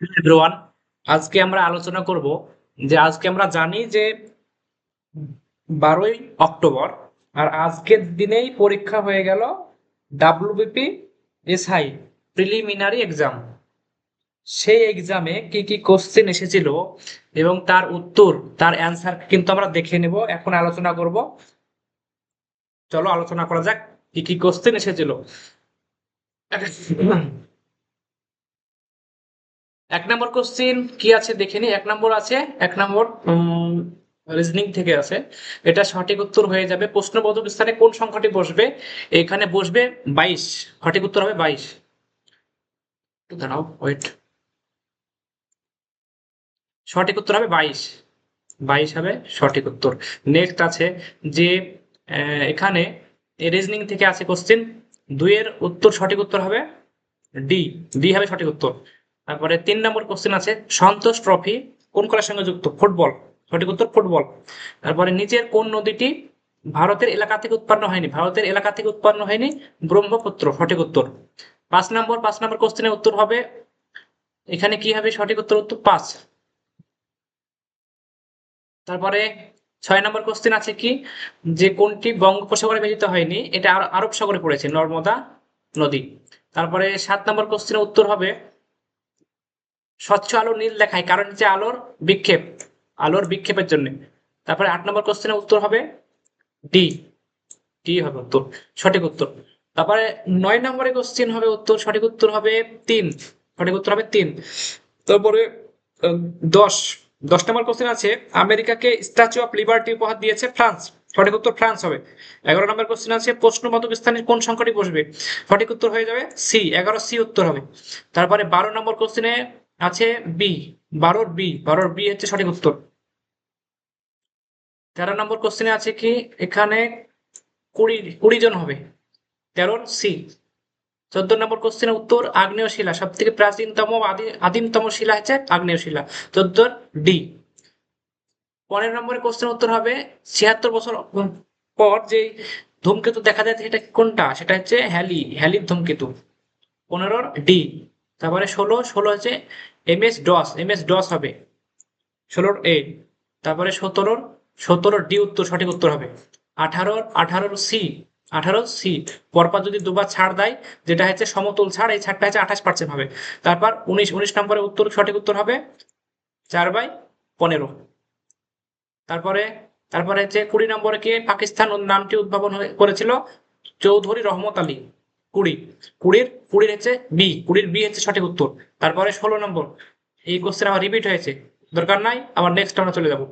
Everyone আজকে আমরা আলোচনা করব যে আজকে আমরা জানি যে বারোই অক্টোবর আর আজকের দিনেই পরীক্ষা হয়ে গেল ডাব্লিউবিপি এসআই প্রিলিমিনারি এক্সাম সেই এক্সামে কি কি কোশ্চেন এসেছিল এবং তার উত্তর, তার অ্যান্সার কিন্তু আমরা দেখে নেব। এখন আলোচনা করব। চলো আলোচনা করা যাক কি কি কোশ্চেন এসেছিল। এক নম্বর কোশ্চিন কি আছে দেখে নি? এক নম্বর আছে, এক নম্বর রিজনিং থেকে আছে। এটা সঠিক উত্তর হয়ে যাবে। প্রশ্নবোধক স্থানে কোন সংখ্যাটি বসবে? এখানে বসবে বাইশ। সঠিক উত্তর হবে বাইশ। ওয়েট সঠিক উত্তর হবে বাইশ। বাইশ হবে সঠিক উত্তর। নেক্সট আছে যে এখানে রিজনিং থেকে আছে কোশ্চেন দুইয়ের উত্তর সঠিক উত্তর হবে ডি। ডি হবে সঠিক উত্তর। তারপরে তিন নম্বর কোশ্চেন আছে, সন্তোষ ট্রফি কোন খেলার সঙ্গে যুক্ত? ফুটবল। সঠিক উত্তর ফুটবল। তারপরে নিচের কোন নদীটি ভারতের এলাকা থেকে উৎপন্ন হয়নি? ভারতের এলাকা থেকে উৎপন্ন হয়নি, ব্রহ্মপুত্র। সঠিক উত্তর। পাঁচ নম্বর পাঁচ নম্বর কোশ্চেনের উত্তর হবে, এখানে কি হবে? সঠিক উত্তর উত্তর পাঁচ। তারপরে ছয় নম্বর কোশ্চেন আছে কি? যে কোনটি বঙ্গোপসাগরে মিলিত হয়নি, এটা আর- আরব সাগরে পড়েছে, নর্মদা নদী। তারপরে সাত নম্বর কোশ্চেনের উত্তর হবে স্বচ্ছ আলো নীল দেখায় কারণ হচ্ছে আলোর বিক্ষেপ, আলোর বিক্ষেপের জন্য। তারপরে আট নম্বর কোশ্চেনের উত্তর হবে ডি ডি হবে উত্তর, সঠিক উত্তর। তারপরে নয় নম্বরে কোশ্চেন হবে উত্তর, সঠিক উত্তর হবে তিন, সঠিক উত্তর হবে তিন। তারপরে দশ দশ নম্বর কোশ্চেন আছে, আমেরিকাকে স্ট্যাচু অফ লিবার্টি উপহার দিয়েছে ফ্রান্স, সঠিক উত্তর ফ্রান্স হবে। এগারো নম্বর কোশ্চেন আছে প্রশ্নবোধক স্থানে কোন সংখ্যাটি বসবে? সঠিক উত্তর হয়ে যাবে সি এগারো সি উত্তর হবে। তারপরে বারো নম্বর কোশ্চেনে আছে বি বারোর বি বারোর বি হচ্ছে সঠিক উত্তর। তেরো নম্বর কোশ্চেনে আছে কি, এখানে কুড়ি কুড়ি জন হবে। তেরোর সি চোদ্দ নম্বর কোশ্চেনের উত্তর আগ্নেয় শিলা সব থেকে প্রাচীনতম আদি আদিমতম শিলা হচ্ছে আগ্নেয় শিলা। চোদ্দোর ডি পনেরো নম্বরের কোশ্চেনের উত্তর হবে ছিয়াত্তর বছর পর যে ধূমকেতু দেখা যায়, সেটা কোনটা? সেটা হচ্ছে হ্যালি, হ্যালির ধূমকেতু। পনেরোর ডি তারপরে ষোলো ষোলো হচ্ছে M S DOS M DOS হবে ষোলোর এ তারপরে সতেরোর সতেরোর ডি উত্তর, সঠিক উত্তর হবে। আঠারোর আঠারোর সি আঠারো সি পরপর যদি দুবার ছাড় দেয়, যেটা হচ্ছে সমতল ছাড়, এই ছাড়টা হচ্ছে আঠাশ পার্সেন্ট হবে। তারপর উনিশ উনিশ নম্বরের উত্তর, সঠিক উত্তর হবে চার বাই পনেরো। তারপরে তারপরে হচ্ছে কুড়ি নম্বরে কে পাকিস্তান নামটি উদ্ভাবন করেছিল চৌধুরী রহমত আলী, কুড়ি। কুড়ির কুড়ির হচ্ছে বি কুড়ির বি হচ্ছে সঠিক উত্তর। তারপরে ষোলো নম্বর, এই কোশ্চেন আমার রিপিট হয়েছে। দরকার নাই, আবার নেক্সট আমরা চলে যাব।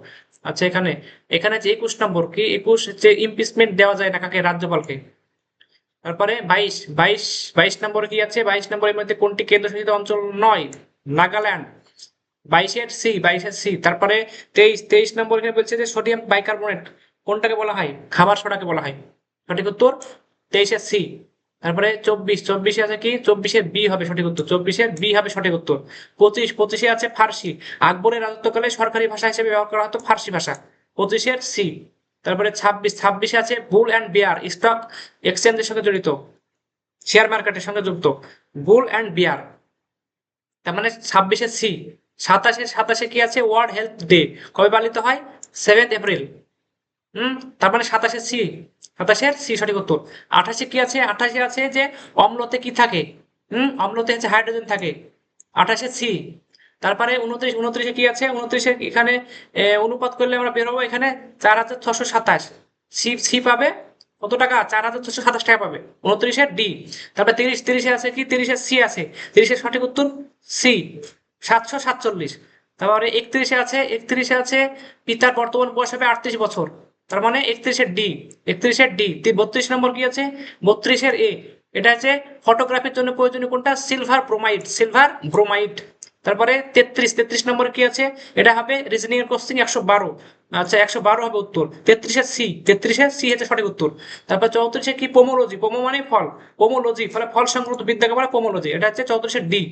আচ্ছা এখানে এখানে যে একুশ নম্বর, কি একুশ হচ্ছে ইমপিচমেন্ট দেওয়া যায় না কাকে? রাজ্যপালকে। তারপরে বাইশ বাইশ বাইশ নম্বরে কি আছে? বাইশ নম্বরের মধ্যে কোনটি কেন্দ্রশাসিত অঞ্চল নয়? নাগাল্যান্ড। বাইশের সি বাইশের সি। তারপরে তেইশ তেইশ নম্বর এখানে বলছে যে সোডিয়াম বাইকার্বনেট। কোনটাকে বলা হয়? খাবার সোডাকে বলা হয়। সঠিক উত্তর, তেইশের সি। তারপরে চব্বিশ, চব্বিশে আছে কি? চব্বিশের বি হবে সঠিক উত্তর। চব্বিশের বি হবে সঠিক উত্তর। পঁচিশ, পঁচিশে আছে ফার্সি। আকবরের রাজত্বকালে সরকারি ভাষা হিসেবে ব্যবহার করা হতো ফার্সি ভাষা। পঁচিশের সি। তারপরে ছাব্বিশ, ছাব্বিশে আছে বুল অ্যান্ড বিয়ার, স্টক এক্সচেঞ্জের সঙ্গে জড়িত, শেয়ার মার্কেটের সঙ্গে যুক্ত বুল অ্যান্ড বিয়ার। তার মানে ছাব্বিশে সি। সাতাশে সাতাশে কি আছে? World Health Day. কবে পালিত হয়? Seventh April. হুম, তার মানে সাতাশে সি সাতাশের সি সঠিক উত্তর। আঠাশে কি আছে? আঠাশে আছে যে অম্লতে কি থাকে? হুম, অম্লতে হচ্ছে হাইড্রোজেন থাকে। আঠাশে সি, তারপরে উনত্রিশ, উনত্রিশে কি আছে? উনত্রিশে এখানে অনুপাত করলে আমরা বেরোবো এখানে চার হাজার ছশো সাতাশ। সি সি পাবে কত টাকা? চার হাজার ছশো সাতাশ টাকা পাবে। উনত্রিশের ডি, তারপরে তিরিশ, তিরিশে আছে কি? তিরিশের সি আছে। তিরিশের সঠিক উত্তর সি, সাতশো সাতচল্লিশ। তারপরে একত্রিশে আছে একত্রিশে আছে, পিতার বর্তমান বয়স হবে আটত্রিশ বছর। তার মানে একত্রিশের ডি একত্রিশের ডি বত্রিশ নম্বর কি আছে? বত্রিশের এ। এটা আছে ফটোগ্রাফির জন্য প্রয়োজনীয় কোনটা? সিলভার ব্রোমাইড সিলভার ব্রোমাইড তারপরে তেত্রিশ তেত্রিশ নম্বর কি আছে? এটা হবে রিজনিং এর কোশ্চিন একশো বারো। আচ্ছা একশো বারো হবে উত্তর। তেত্রিশের সি তেত্রিশের সি হচ্ছে সঠিক উত্তর। তারপর চৌত্রিশে কি? পোমোলজি পোমো মানে ফল। পোমোলজি ফলে ফল সংক্রান্ত বিদ্যাকে বলে পোমোলজি এটা হচ্ছে চৌত্রিশের ডি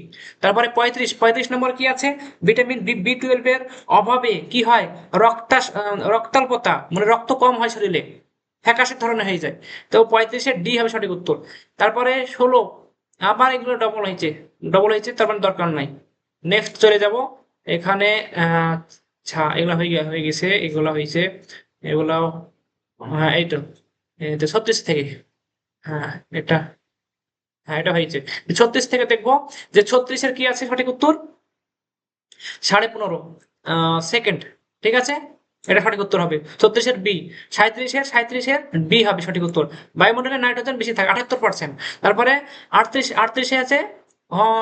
তারপরে পঁয়ত্রিশ পঁয়ত্রিশ নম্বর কি আছে? ভিটামিন বি বি টুয়েলভ এর অভাবে কি হয়? রক্তাস রক্তাল্পতা মানে রক্ত কম হয় শরীরে। ফ্যাকাশের ধরনের হয়ে যায়। তো পঁয়ত্রিশের ডি হবে সঠিক উত্তর। তারপরে ষোলো। আবার এগুলো ডবল হয়েছে। ডবল হয়েছে, তার মানে দরকার নাই। নেক্সট চলে যাব। এখানে আচ্ছা এগুলো হয়ে হয়ে গেছে, এগুলো হয়েছে এগুলো হ্যাঁ এই তো ছত্রিশ থেকে হ্যাঁ এটা হ্যাঁ এটা হয়েছে ছত্রিশ থেকে দেখব যে ছত্রিশের কি আছে সঠিক উত্তর? সাড়ে পনেরো সেকেন্ড, ঠিক আছে? এটা সঠিক উত্তর হবে। ছত্রিশের বি সাঁত্রিশের সাঁত্রিশের বি হবে সঠিক উত্তর। বায়ুমণ্ডলে নাইট্রোজেন বেশি থাকে, আটাত্তর পার্সেন্ট তারপরে আটত্রিশ, আটত্রিশে আছে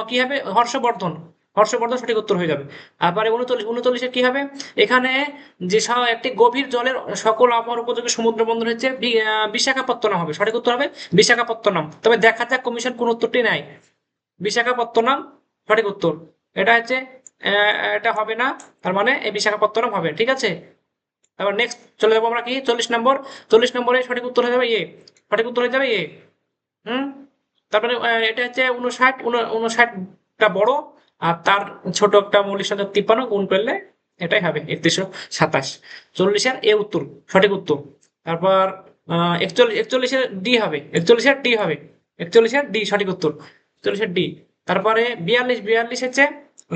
কি হবে? হর্ষবর্ধন। হর্ষবর্ধন সঠিক উত্তর হয়ে যাবে। আবার উনচল্লিশ উনচল্লিশে কি হবে? এখানে যে একটি গভীর জলের সকল আবহাওয়ার উপযোগী সমুদ্র বন্দর হচ্ছে বিশাখাপত্তনম হবে। সঠিক উত্তর হবে বিশাখাপত্তনম। তবে দেখা যাক কমিশন কোন উত্তরটি নেয়। বিশাখাপত্তনম, সঠিক উত্তর। এটা হচ্ছে এটা হবে না, তার মানে এই বিশাখাপত্তনম হবে, ঠিক আছে? তারপর নেক্সট চলে যাব আমরা কি? চল্লিশ নম্বর। চল্লিশ নম্বরে সঠিক উত্তর হয়ে যাবে এ। সঠিক উত্তর হয়ে যাবে এ। হুম? তারপরে এটা হচ্ছে উনষাট উন- উনষাটটা বড়। আর তার ছোট একটা মৌলিক সংখ্যা তিপ্পান্ন গুণ করলে এটাই হবে একত্রিশশো সাতাশ। চল্লিশের এ উত্তর, সঠিক উত্তর। তারপর একচল্লিশ, একচল্লিশের ডি হবে, একচল্লিশের ডি হবে, একচল্লিশের ডি, সঠিক উত্তর। চল্লিশের ডি। তারপরে বিয়াল্লিশ বিয়াল্লিশ হচ্ছে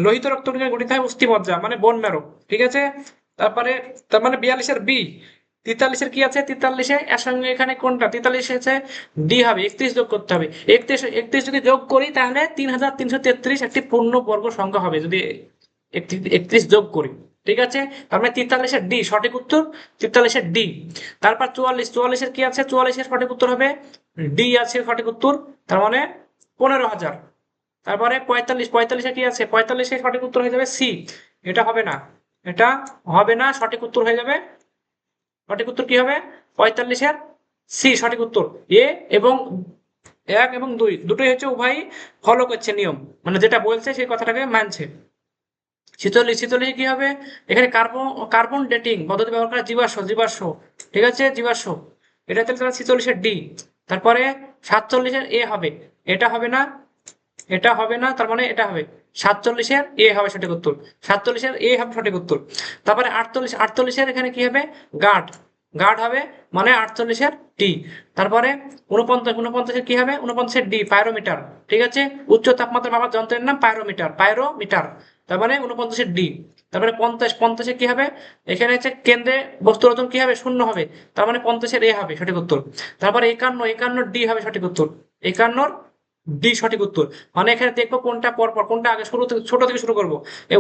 লোহিত রক্ত গঠিত হয় অস্থিমজ্জা মানে বোন ম্যারো ঠিক আছে? তারপরে, তার মানে বিয়াল্লিশের বি তেতাল্লিশের কি আছে? তেতাল্লিশে? এর সঙ্গে এখানে কোনটা? তেতাল্লিশ আছে ডি হবে, একত্রিশ যোগ করতে হবে। একত্রিশ একত্রিশ যদি যোগ করি, তাহলে তিন হাজার তিনশো তেত্রিশ একটি পূর্ণ বর্গ সংখ্যা হবে, যদি একত্রিশ যোগ করি। ঠিক আছে? তার মানে তেতাল্লিশের ডি সঠিক উত্তর তেতাল্লিশের ডি তারপর চুয়াল্লিশ, চুয়াল্লিশের কি আছে? চুয়াল্লিশের সঠিক উত্তর হবে ডি আছে সঠিক উত্তর, তার মানে পনেরো হাজার। তারপরে পঁয়তাল্লিশ, পঁয়তাল্লিশে কি আছে? পঁয়তাল্লিশে সঠিক উত্তর হয়ে যাবে সি এটা হবে না, এটা হবে না, সঠিক উত্তর হয়ে যাবে সঠিক উত্তর কি হবে? পঁয়তাল্লিশের সি সঠিক উত্তর। এ এবং এক এবং দুই, দুটোই হচ্ছে উভয়ই ফলো করছে নিয়ম। মানে যেটা বলছে সেই কথাটাকে মানছে। ছিচল্লিশ ছিচল্লিশে কি হবে? এখানে কার্বন কার্বন ডেটিং, পদ্ধতি ব্যবহার করা জীবাশ্ম জীবাশ্ম, ঠিক আছে? জীবাশ্ম। এটা তাহলে ছিচল্লিশের ডি। তারপরে সাতচল্লিশের এ হবে। এটা হবে না, এটা হবে না, তার মানে এটা হবে। সাতচল্লিশের এ হবে সঠিক উত্তর। সাতচল্লিশের এ হবে সঠিক উত্তর। তারপরে আটচল্লিশ, আটচল্লিশের এখানে কি হবে? গার্ড গার্ড হবে মানে আটচল্লিশের টি তারপরে উনপঞ্চাশ উনপঞ্চাশের কি হবে? উনপঞ্চাশের ডি পাইরোমিটার ঠিক আছে? উচ্চ তাপমাত্রা মাপার যন্ত্রের নাম পাইরোমিটার পাইরোমিটার তার মানে উনপঞ্চাশের ডি তারপরে পঞ্চাশ, পঞ্চাশে কি হবে? এখানে হচ্ছে কেন্দ্রে বস্তুর ওজন কি হবে? শূন্য হবে। তার মানে পঞ্চাশের এ হবে সঠিক উত্তর। তারপরে একান্ন একান্ন ডি হবে সঠিক উত্তর। একান্নর ডি সঠিক উত্তর। মানে এখানে দেখব কোনটা পর পর কোনটা আগে শুরু থেকে, ছোট থেকে শুরু করব।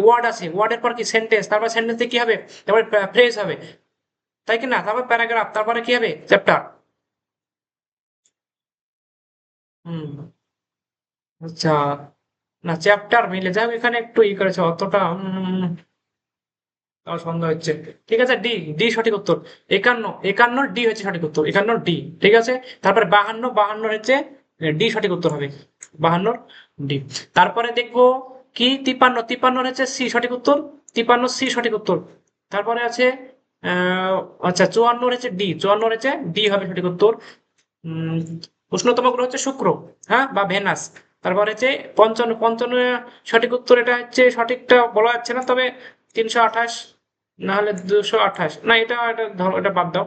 ওয়ার্ড আছে ওয়ার্ডের পর কি সেন্টেন্স তারপর সেন্টেন্সে কি হবে? তারপরে ফ্রেজ হবে। তাই কি না? তারপর প্যারাগ্রাফ তারপরে কি হবে? চ্যাপ্টার হুম। আচ্ছা না চ্যাপ্টার মিলে। যাক এখানে একটু ই করেছে অতটা তাও সন্দেহ হচ্ছে। ঠিক আছে ডি ডি সঠিক উত্তর। একান্ন একান্ন ডি হচ্ছে সঠিক উত্তর। একান্ন ডি ঠিক আছে? তারপরে বাহান্ন বাহান্ন হচ্ছে ডি সঠিক উত্তর হবে। বাহান্নর ডি তারপরে দেখব কি? তিপান্ন তিপান্ন হচ্ছে সি সঠিক উত্তর। তিপান্ন সি সঠিক উত্তর। তারপরে আছে আচ্ছা চুয়ান্ন হচ্ছে ডি চুয়ান্ন হচ্ছে ডি হবে সঠিক উত্তর। উষ্ণতম গ্রহ হচ্ছে শুক্র হ্যাঁ বা ভেনাস। তারপরে হচ্ছে পঞ্চান্ন। পঞ্চান্ন সঠিক উত্তর এটা হচ্ছে সঠিকটা বলা যাচ্ছে না, তবে তিনশো আঠাশ না হলে দুশো আঠাশ। না, এটা এটা ধরো, এটা বাদ দাও।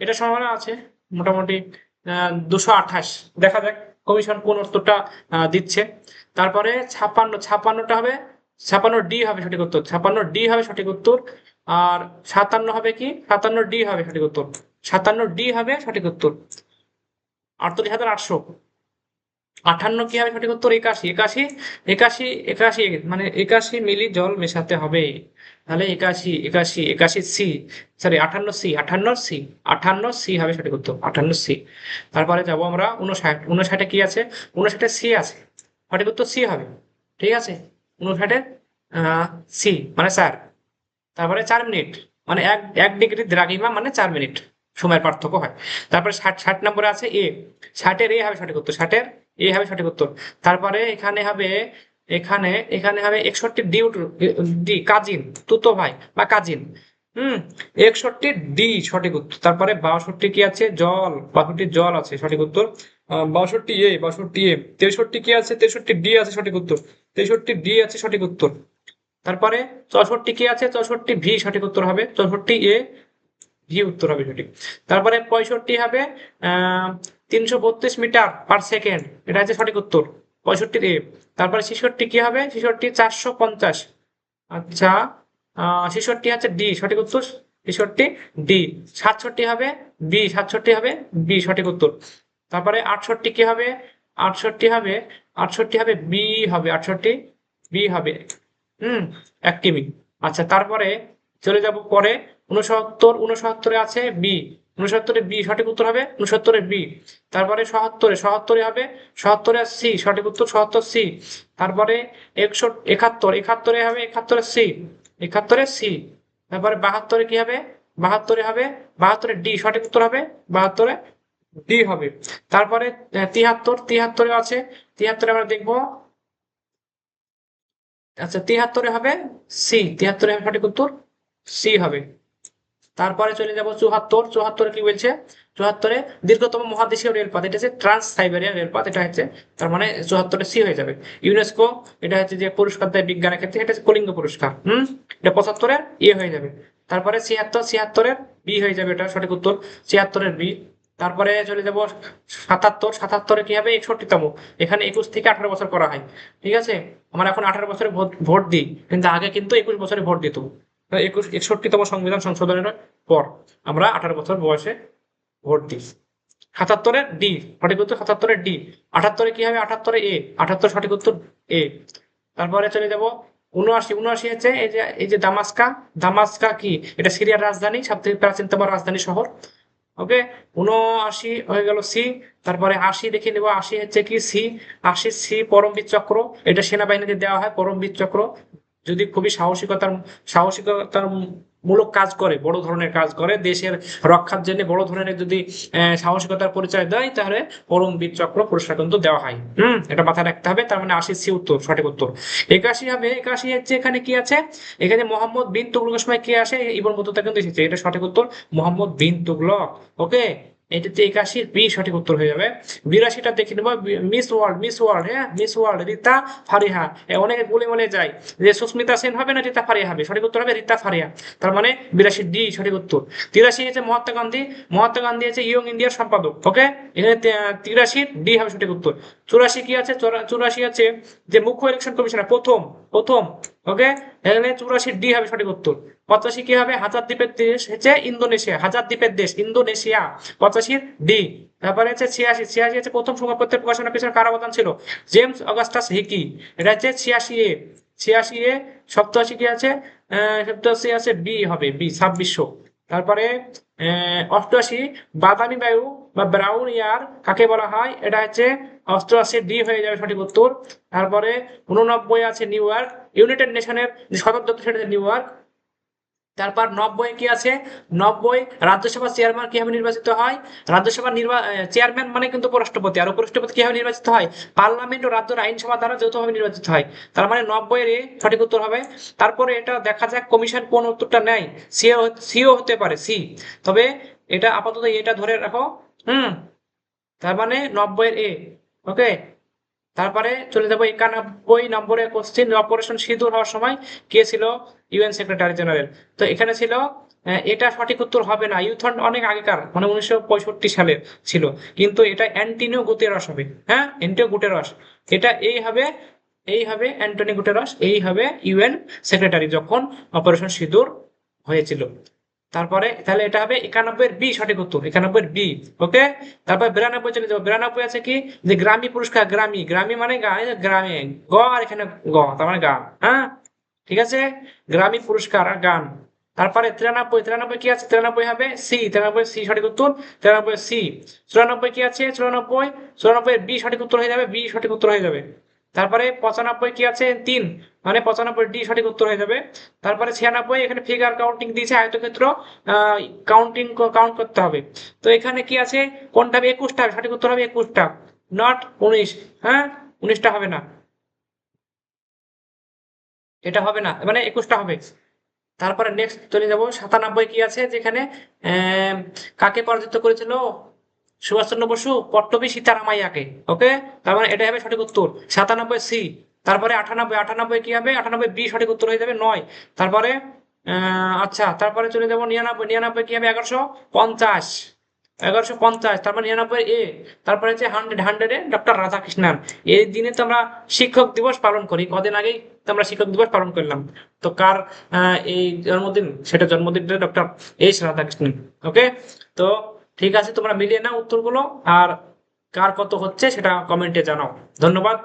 এটা সম্ভাবনা আছে, মোটামুটি। দুশো আঠাশ। দেখা যাক কমিশন কোন উত্তরটা দিচ্ছে। তারপরে ছাপ্পান্ন ছাপ্পান্নটা হবে, ছাপান্ন ডি হবে সঠিক উত্তর ছাপ্পান্ন ডি হবে সঠিক উত্তর, আর সাতান্ন হবে কি? সাতান্ন ডি হবে সঠিক উত্তর, সাতান্ন ডি হবে সঠিক উত্তর। আটচল্লিশ হাজার আটশো। আটান্ন কি হবে সঠিক উত্তর? একাশি একাশি একাশি একাশি মানে একাশি মিলি জল মেশাতে হবে। তাহলে একাশি একাশি একাশি সি সরি আঠান্ন সি আটান্ন সি আটান্ন সি হবে সঠিক উত্তর আটান্ন সি। তারপরে যাব আমরা উনষাট উনষাটে কি আছে? উনষাটে সি আছে। সঠিক উত্তর সি হবে, ঠিক আছে? উনষাটের সি মানে স্যার। তারপরে চার মিনিট মানে এক এক ডিগ্রি দ্রাঘিমা মানে চার মিনিট, সময়ের পার্থক্য হয়। তারপরে ষাট ষাট নম্বরে আছে এ। ষাটের এ হবে সঠিক উত্তর, ষাটের এ হবে সঠিক উত্তর। তারপরে এখানে হবে এখানে এখানে হবে একষট্টি ডি ডি, কাজিন, তুতো ভাই, বা কাজিন। হুম? একষট্টি ডি সঠিক উত্তর। তারপরে বাষট্টি কি আছে? জল। বাষট্টি জল আছে, সঠিক উত্তর। বাষট্টি এ বাষট্টি এ। তেষট্টি কি আছে? তেষট্টি ডি আছে, সঠিক উত্তর। তেষট্টি ডি আছে, সঠিক উত্তর। তারপরে চৌষট্টি কি আছে? চৌষট্টি ভি সঠিক উত্তর হবে। চৌষট্টি এ ভি উত্তর হবে সঠিক। তারপরে পঁয়ষট্টি হবে আহ তিনশো বত্রিশ মিটার পার সেকেন্ড। এটা হচ্ছে সঠিক উত্তর। পঁয়ষট্টি এ তারপরে ছেষট্টি কি হবে? ছেষট্টি চারশো পঞ্চাশ। আচ্ছা ছেষট্টি হচ্ছে ডি সঠিক উত্তর? ছেষট্টি ডি সাতষট্টি হবে বি সাতষট্টি হবে বি সঠিক উত্তর। তারপরে আটষট্টি কি হবে? আটষট্টি হবে আটষট্টি হবে বি হবে, আটষট্টি বি হবে। হুম, এক কিমি। আচ্ছা তারপরে চলে যাব পরে। উনসত্তর উনসত্তরে আছে বি উনসত্তরে বি সঠিক উত্তর হবে? উনসত্তরে বি। তারপরে সহাত্তরে সহাত্তরে হবে? সহাত্তরে সি। সঠিক উত্তর সহাত্তর সি। তারপরে একশো একাত্তর। একাত্তরে হবে? একাত্তরে সি। একাত্তরে সি। তারপরে বাহাত্তরে কি হবে? বাহাত্তরে হবে? বাহাত্তরে ডি। সঠিক উত্তর হবে? বাহাত্তরে ডি হবে। তারপরে তিয়াত্তর তিয়াত্তরে আছে। তিয়াত্তরে আমরা দেখব। আচ্ছা তিয়াত্তরে হবে সি। তিয়াত্তরে সঠিক উত্তর সি হবে। তারপরে চলে যাব চুহাত্তর চুহাত্তরে কি বলছে? চুহাত্তরে দীর্ঘতম মহাদেশীয় রেলপথ। এটা হচ্ছে ট্রান্স সাইবেরিয়ান রেলপথ। এটা হচ্ছে, তার মানে চুহাত্তরে সি হয়ে যাবে। ইউনেস্কো, এটা হচ্ছে যে পুরস্কার দেয় বিজ্ঞানের ক্ষেত্রে, এটা হচ্ছে কলিঙ্গ পুরস্কার। হম? এটা পঁচাত্তরের ইয়ে হয়ে যাবে। তারপরে ছিয়াত্তর, ছিয়াত্তরের বি হয়ে যাবে এটা সঠিক উত্তর। ছিয়াত্তরের বি। তারপরে চলে যাব সাতাত্তর। সাতাত্তরে কি হবে? একষট্টিতম। এখানে একুশ থেকে আঠারো বছর করা হয়। ঠিক আছে? আমরা এখন আঠারো বছরে ভোট দিই। কিন্তু আগে কিন্তু একুশ বছরে ভোট দিত। একুশ, একষট্টিতম সংবিধান সংশোধনের পর আমরা আঠারো বছর বয়সে ভোট দিই। সাতাত্তরে ডি, সঠিক উত্তর সাতাত্তরে ডি। আটাত্তরে কি হবে? আটাত্তরে এ। আটাত্তর সঠিক উত্তর এ। তারপরে চলে যাব, উনআশি। উনআশি হচ্ছে এই যে এই যে দামাস্কা। দামাস্কা কি? এটা সিরিয়ার রাজধানী সব থেকে প্রাচীনতম রাজধানী শহর। ওকে? উনআশি হয়ে গেল সি। তারপরে আশি দেখে নেব। আশি হচ্ছে কি? সি। আশি সি পরমবীর চক্র এটা সেনাবাহিনীতে দেওয়া হয় পরমবীর চক্র যদি খুবই সাহসিকতার সাহসিকতার মূলক কাজ করে, বড় ধরনের কাজ করে, দেশের রক্ষার জন্য বড় ধরনের যদি সাহসিকতার পরিচয় দেয়, তাহলে পরমবীর চক্র পুরস্কার কিন্তু দেওয়া হয়। হম? এটা মাথায় রাখতে হবে, তার মানে আশি সি উত্তর, সঠিক উত্তর। একাশি হবে, একাশি হচ্ছে এখানে কি আছে? এখানে মোহাম্মদ বিন তুগলকের সময় কি আসে? ইবন বতুতা কিন্তু এসেছে, এটা সঠিক উত্তর, মোহাম্মদ বিন তুগলক ওকে এটাতে একাশির বি সঠিক উত্তর হয়ে যাবে। বিরাশিটা দেখে নেব। মিস ওয়ার্ল্ড মিস ওয়ার্ল্ড হ্যাঁ? Miss World, Rita Faria. অনেকে বলে বলে যায় যে সুস্মিতা সেন হবে না, রীতা ফারিহা হবে? সঠিক উত্তর হবে রীতা ফারিহা। তার মানে বিরাশি ডি সঠিক উত্তর। তিরাশি হচ্ছে মহাত্মা গান্ধী। মহাত্মা গান্ধী হচ্ছে ইয়ং ইন্ডিয়ার সম্পাদক, ওকে? এখানে তিরাশি ডি হবে সঠিক উত্তর। চুরাশি কি আছে? চৌরা- চুরাশি আছে যে মুখ্য ইলেকশন কমিশনার প্রথম প্রথম, ওকে? এখানে চুরাশি ডি হবে সঠিক উত্তর। পঁচাশি কি হবে? হাজার দ্বীপের দেশ হচ্ছে ইন্দোনেশিয়া। হাজার দ্বীপের দেশ, ইন্দোনেশিয়া। পঁচাশির ডি। তারপরে হচ্ছে ছিয়াশি। ছিয়াশি হচ্ছে প্রথম সংবাদপত্রের প্রকাশনার পিছনে কার অবদান ছিল? James Augustus Hicky. এটা হচ্ছে ছিয়াশি এ। ছিয়াশি এ সপ্তাশি কি আছে? সপ্তাশি আছে বি হবে, বি, ছাব্বিশশো। তারপরে অষ্টআশি, বাদামি বায়ু বা ব্রাউন ইয়ার কাকে বলা হয়? এটা হচ্ছে অষ্টআশি ডি হয়ে যাবে সঠিক উত্তর। তারপরে উননব্বই আছে নিউ ইয়র্ক। ইউনাইটেড নেশনের যে সদর দপ্তর সেটা নিউ ইয়র্ক। তারপর নব্বই কি আছে? নব্বই। রাজ্যসভার চেয়ারম্যান কীভাবে নির্বাচিত হয়? রাজ্যসভার চেয়ারম্যান মানে কিন্তু উপরাষ্ট্রপতি। আর উপরাষ্ট্রপতি কীভাবে নির্বাচিত হয়? পার্লামেন্ট ও রাজ্যের আইনসভা দ্বারা যৌথভাবে নির্বাচিত হয়। তার মানে নব্বই এর সঠিক উত্তর হবে। তারপরে এটা দেখা যাক কমিশন কোন উত্তরটা নেয়। সিও সিও হতে পারে, সি। তবে এটা আপাতত এটা ধরে রাখো। হুম। তার মানে নব্বই এ। ওকে? তারপরে চলে যাব একানব্বই নম্বরে কোশ্চিন অপারেশন সিঁদুর হওয়ার সময় কে ছিল ইউএন সেক্রেটারি জেনারেল তো এখানে ছিল এটা সঠিক উত্তর হবে না। ইউথন অনেক আগেকার মানে উনিশশো পঁয়ষট্টি সালে ছিল। কিন্তু এটা অ্যান্টিনিও গুতেরস হবে। হ্যাঁ? অ্যান্টিও গুটেরস এটা এই হবে এই হবে অ্যান্টনি গুটেরস এই হবে ইউএন সেক্রেটারি যখন অপারেশন সিঁদুর হয়েছিল। তারপরে তাহলে এটা হবে একানব্বই বি সঠিক উত্তর একানব্বই বি, ওকে? তারপর বিরানব্বই চলে যাব। বিরানব্বই আছে কি? যে গ্রামী পুরস্কার, গ্রামী। গ্রামী মানে গা গ্রামে। গ আর এখানে গ, তার মানে গান হ্যাঁ? ঠিক আছে? গ্রামী পুরস্কার আর গান। তারপরে তিরানব্বই তিরানব্বই কি আছে? তিরানব্বই হবে সি। তিরানব্বই সি সঠিক উত্তর, তিরানব্বই সি। চুরানব্বই কি আছে? চুরানব্বই। চুরানব্বই বি সঠিক উত্তর হয়ে যাবে, বি সঠিক উত্তর হয়ে যাবে। তারপরে পঁচানব্বই কি আছে? তিন। মানে পঁচানব্বই ডি সঠিক উত্তর হয়ে যাবে। তারপরে ছিয়ানব্বই, এখানে ফিগার কাউন্টিং দিয়েছে, আয়তক্ষেত্র কাউন্টিং কাউন্ট করতে হবে। তো এখানে কি আছে? কোনটা হবে? একুশটা সঠিক উত্তর হবে একুশটা। নট উনিশ। হ্যাঁ? উনিশটা হবে না। এটা হবে না। মানে একুশটা হবে। তারপরে নেক্সট চলে যাব। সাতানব্বই কি আছে? যেখানে কাকে পরাজিত করেছিল? সুভাষচন্দ্র বসু পট্টবী সীতারামাইয়াকে। ওকে তার মানে এটা হবে সঠিক উত্তর। সাতানব্বই সি। তারপরে আটানব্বই আটানব্বই কি হবে? আটানব্বই বি সঠিক উত্তর হয়ে যাবে নয়। তারপরে আচ্ছা তারপরে চলে যাব নিরানব্বই। নিরানব্বই কি হবে? এগারোশো পঞ্চাশ। এগারোশো পঞ্চাশ, তারপর নিরানব্বই এ। তারপরে হচ্ছে হান্ড্রেড হান্ড্রেডে ডক্টর রাধাকৃষ্ণন। এই দিনে তো আমরা শিক্ষক দিবস পালন করি। কদিন আগেই তো আমরা শিক্ষক দিবস পালন করলাম। তো কার এই জন্মদিন? সেটা জন্মদিন ডক্টর এইচ রাধাকৃষ্ণন। ওকে তো ঠিক আছে, তোমরা মিলিয়ে নাও উত্তরগুলো। আর কার কত হচ্ছে সেটা কমেন্টে জানাও। ধন্যবাদ।